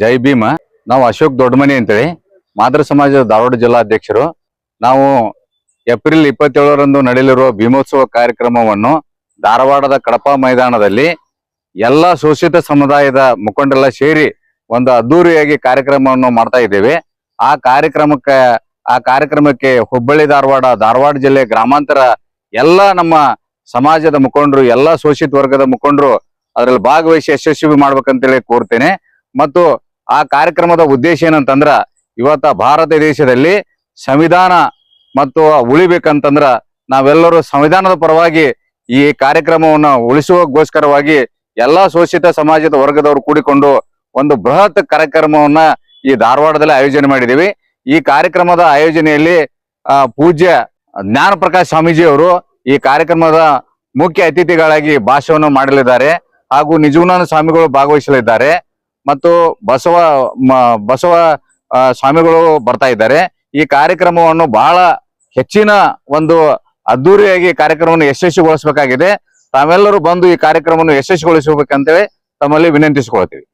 ಜೈ ಭೀಮ. ನಾವು ಅಶೋಕ್ ದೊಡ್ಡಮನಿ ಅಂತೇಳಿ, ಮಾದರ ಸಮಾಜದ ಧಾರವಾಡ ಜಿಲ್ಲಾಧ್ಯಕ್ಷರು. ನಾವು ಏಪ್ರಿಲ್ ಇಪ್ಪತ್ತೇಳರಂದು ನಡೆಯಲಿರುವ ಭೀಮೋತ್ಸವ ಕಾರ್ಯಕ್ರಮವನ್ನು ಧಾರವಾಡದ ಕಡಪ ಮೈದಾನದಲ್ಲಿ ಎಲ್ಲ ಶೋಷಿತ ಸಮುದಾಯದ ಮುಖಂಡರೆಲ್ಲ ಸೇರಿ ಒಂದು ಅದ್ದೂರಿಯಾಗಿ ಕಾರ್ಯಕ್ರಮವನ್ನು ಮಾಡ್ತಾ ಇದ್ದೇವೆ. ಆ ಕಾರ್ಯಕ್ರಮಕ್ಕೆ ಆ ಕಾರ್ಯಕ್ರಮಕ್ಕೆ ಹುಬ್ಬಳ್ಳಿ ಧಾರವಾಡ ಧಾರವಾಡ ಜಿಲ್ಲೆ ಗ್ರಾಮಾಂತರ ಎಲ್ಲ ನಮ್ಮ ಸಮಾಜದ ಮುಖಂಡರು, ಎಲ್ಲ ಶೋಷಿತ ವರ್ಗದ ಮುಖಂಡರು, ಅದರಲ್ಲಿ ಭಾಗವಹಿಸಿ ಯಶಸ್ವಿ ಮಾಡ್ಬೇಕಂತೇಳಿ ಕೋರ್ತೇನೆ. ಮತ್ತು ಆ ಕಾರ್ಯಕ್ರಮದ ಉದ್ದೇಶ ಏನಂತಂದ್ರ ಇವತ್ತ ಭಾರತ ದೇಶದಲ್ಲಿ ಸಂವಿಧಾನ ಮತ್ತು ಉಳಿಬೇಕಂತಂದ್ರ ನಾವೆಲ್ಲರೂ ಸಂವಿಧಾನದ ಪರವಾಗಿ ಈ ಕಾರ್ಯಕ್ರಮವನ್ನ ಉಳಿಸುವಗೋಸ್ಕರವಾಗಿ ಎಲ್ಲಾ ಶೋಷಿತ ಸಮಾಜದ ವರ್ಗದವರು ಕೂಡಿಕೊಂಡು ಒಂದು ಬೃಹತ್ ಕಾರ್ಯಕ್ರಮವನ್ನ ಈ ಧಾರವಾಡದಲ್ಲಿ ಆಯೋಜನೆ ಮಾಡಿದ್ದೀವಿ. ಈ ಕಾರ್ಯಕ್ರಮದ ಆಯೋಜನೆಯಲ್ಲಿ ಪೂಜ್ಯ ಜ್ಞಾನ ಪ್ರಕಾಶ್ ಸ್ವಾಮೀಜಿ ಅವರು ಈ ಕಾರ್ಯಕ್ರಮದ ಮುಖ್ಯ ಅತಿಥಿಗಳಾಗಿ ಭಾಷಣವನ್ನು ಮಾಡಲಿದ್ದಾರೆ ಹಾಗೂ ನಿಜಗುಣಾನ ಸ್ವಾಮಿಗಳು ಭಾಗವಹಿಸಲಿದ್ದಾರೆ. ಮತ್ತು ಬಸವ ಬಸವ ಸ್ವಾಮಿಗಳು ಬರ್ತಾ ಇದ್ದಾರೆ. ಈ ಕಾರ್ಯಕ್ರಮವನ್ನು ಬಹಳ ಹೆಚ್ಚಿನ ಒಂದು ಅದ್ದೂರಿಯಾಗಿ ಕಾರ್ಯಕ್ರಮವನ್ನು ಯಶಸ್ವಿಗೊಳಿಸಬೇಕಾಗಿದೆ. ತಾವೆಲ್ಲರೂ ಬಂದು ಈ ಕಾರ್ಯಕ್ರಮವನ್ನು ಯಶಸ್ವಿಗೊಳಿಸಬೇಕಂತೇಳಿ ತಮ್ಮಲ್ಲಿ ವಿನಂತಿಸಿಕೊಳ್ತೀವಿ.